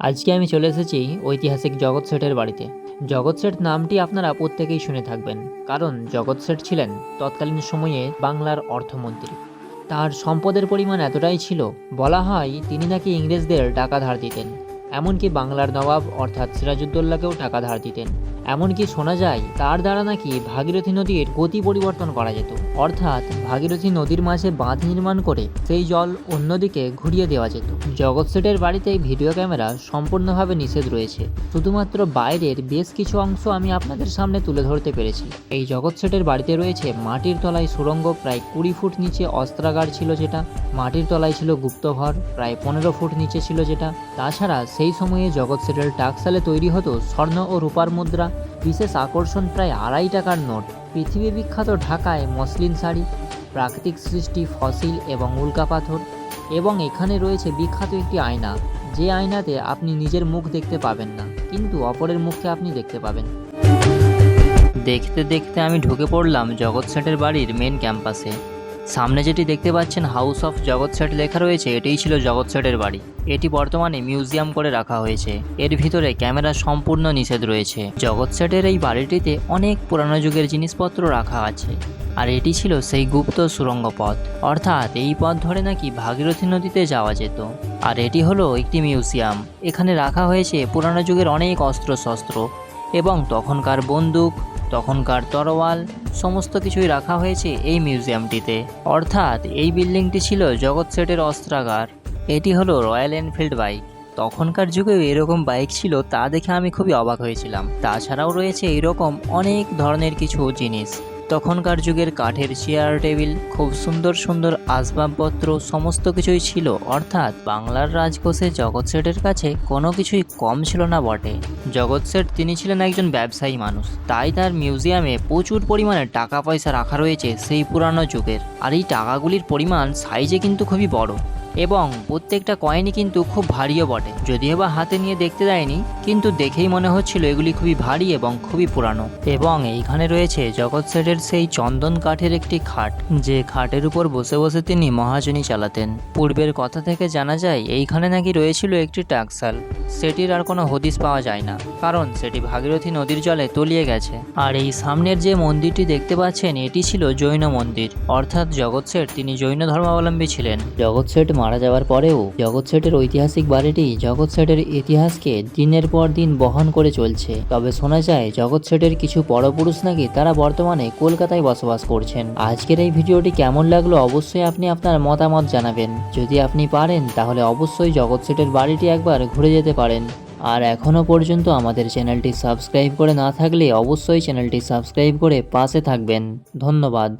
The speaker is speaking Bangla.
আজকে আমি চলে এসেছি ঐতিহাসিক জগৎ শেঠের বাড়িতে। জগৎ শেঠ নামটি আপনারা প্রত্যেকেই শুনে থাকবেন, কারণ জগৎ শেঠ ছিলেন তৎকালীন সময়ে বাংলার অর্থমন্ত্রী। তার সম্পদের পরিমাণ এতটাই ছিল, বলা হয় তিনি নাকি ইংরেজদের টাকা ধার দিতেন। এমনকি বাংলার নবাব অর্থাৎ সিরাজউদ্দৌলাকেও টাকা ধার দিতেন। এমনকি শোনা যায়, তার দ্বারা নাকি ভাগীরথী নদীর গতি পরিবর্তন করা যেত। অর্থাৎ, ভাগীরথী নদীর মাঝে বাঁধ নির্মাণ করে সেই জল অন্যদিকে ঘুরিয়ে দেওয়া যেত। জগৎ সেটের বাড়িতে ভিডিও ক্যামেরা সম্পূর্ণভাবে নিষেধ রয়েছে। শুধুমাত্র বাইরের বেশ কিছু অংশ আমি আপনাদের সামনে তুলে ধরতে পেরেছি। এই জগৎ সেটের বাড়িতে রয়েছে মাটির তলায় সুড়ঙ্গ প্রায় কুড়ি ফুট নিচে অস্ত্রাগার ছিল যেটা, মাটির তলায় ছিল গুপ্তঘর, প্রায় পনেরো ফুট নিচে ছিল যেটা। তাছাড়া সেই সময়ে জগৎ সেটের টাকসালে তৈরি হতো স্বর্ণ ও রূপার মুদ্রা। বিশেষ আকর্ষণ প্রায় আড়াই টাকার নোট। পৃথিবী বিখ্যাত ঢাকায় মসলিন শাড়ি, প্রাকৃতিক সৃষ্টি ফসিল এবং উল্কা পাথর, এবং এখানে রয়েছে বিখ্যাত একটি আয়না। যে আয়নাতে আপনি নিজের মুখ দেখতে পাবেন না, কিন্তু অপরের মুখকে আপনি দেখতে পাবেন। দেখতে দেখতে আমি ঢুকে পড়লাম জগৎ বাড়ির মেন ক্যাম্পাসে সামনে যেটি দেখতে পাচ্ছেন হাউস অফ জগৎ সেট লেখা রয়েছে, এটিই ছিল জগৎ সেটের বাড়ি। এটি বর্তমানে মিউজিয়াম করে রাখা হয়েছে। এর ভিতরে ক্যামেরা সম্পূর্ণ নিষেধ রয়েছে। জগৎ সেটের এই বাড়িটিতে অনেক পুরানো যুগের জিনিসপত্র রাখা আছে। আর এটি ছিল সেই গুপ্ত সুড়ঙ্গ পথ। অর্থাৎ এই পথ ধরে নাকি ভাগীরথী নদীতে যাওয়া যেত। আর এটি হলো একটি মিউজিয়াম এখানে রাখা হয়েছে পুরানো যুগের অনেক অস্ত্রশস্ত্র এবং তখনকার বন্দুক তখনকার তরোয়াল, সমস্ত কিছুই রাখা হয়েছে এই মিউজিয়ামটিতে। অর্থাৎ এই বিল্ডিংটি ছিল জগৎ সেটের অস্ত্রাগার। এটি হলো রয়্যাল এনফিল্ড বাইক। তখনকার যুগেও এরকম বাইক ছিল তা দেখে আমি খুবই অবাক হয়েছিলাম। তাছাড়াও রয়েছে এরকম অনেক ধরনের কিছু জিনিস। তখনকার যুগের কাঠের চেয়ার টেবিল খুব সুন্দর সুন্দর আসবাবপত্র সমস্ত কিছুই ছিল। অর্থাৎ বাংলার রাজকোষে জগৎ শেঠের কাছে কোনো কিছুই কম ছিল না বটে। জগৎ শেঠ তিনি ছিলেন একজন ব্যবসায়ী মানুষ। তাই তার মিউজিয়ামে প্রচুর পরিমাণে টাকা পয়সা রাখা রয়েছে সেই পুরানো যুগের। আর এই টাকাগুলির পরিমাণ সাইজে কিন্তু খুবই বড়। এবং প্রত্যেকটা কয়েনই কিন্তু খুব ভারীও বটে। যদিও বা হাতে নিয়ে দেখতে দেয়নি কিন্তু দেখেই মনে হচ্ছিল এগুলি খুবই ভারী এবং খুবই পুরানো। এবং এইখানে রয়েছে জগৎ সেটের সেই চন্দন কাঠের একটি খাট, যে খাটের উপর বসে বসে তিনি মহাজনী চালাতেন। পূর্বের কথা থেকে জানা যায়, এইখানে নাকি রয়েছিল একটি টাকসাল সেটির আর কোনো হদিস পাওয়া যায় না, কারণ সেটি ভাগীরথী নদীর জলে তলিয়ে গেছে। আর এই সামনের যে মন্দিরটি দেখতে পাচ্ছেন, এটি ছিল জৈন মন্দির। অর্থাৎ জগৎ শেঠ তিনি জৈন ধর্মাবলম্বী ছিলেন। জগৎ শেঠ মারা যাওয়ার পরেও জগৎ শেঠের ঐতিহাসিক বাড়িটি জগৎ শেঠের ইতিহাসকে দিনের পর দিন বহন করে চলছে। তবে শোনা যায় জগৎ শেঠের কিছু পরপুরুষ নাকি তারা বর্তমানে কলকাতায় বসবাস করছেন। আজকের এই ভিডিওটি কেমন লাগল অবশ্যই আপনি আপনার মতামত জানাবেন। যদি আপনি পারেন, তাহলে অবশ্যই জগৎ শেঠের বাড়িটি একবার ঘুরে যেতে পারেন আর এখনও পর্যন্ত আমাদের চ্যানেলটি সাবস্ক্রাইব করে না থাকলে অবশ্যই চ্যানেলটি সাবস্ক্রাইব করে পাশে থাকবেন। ধন্যবাদ।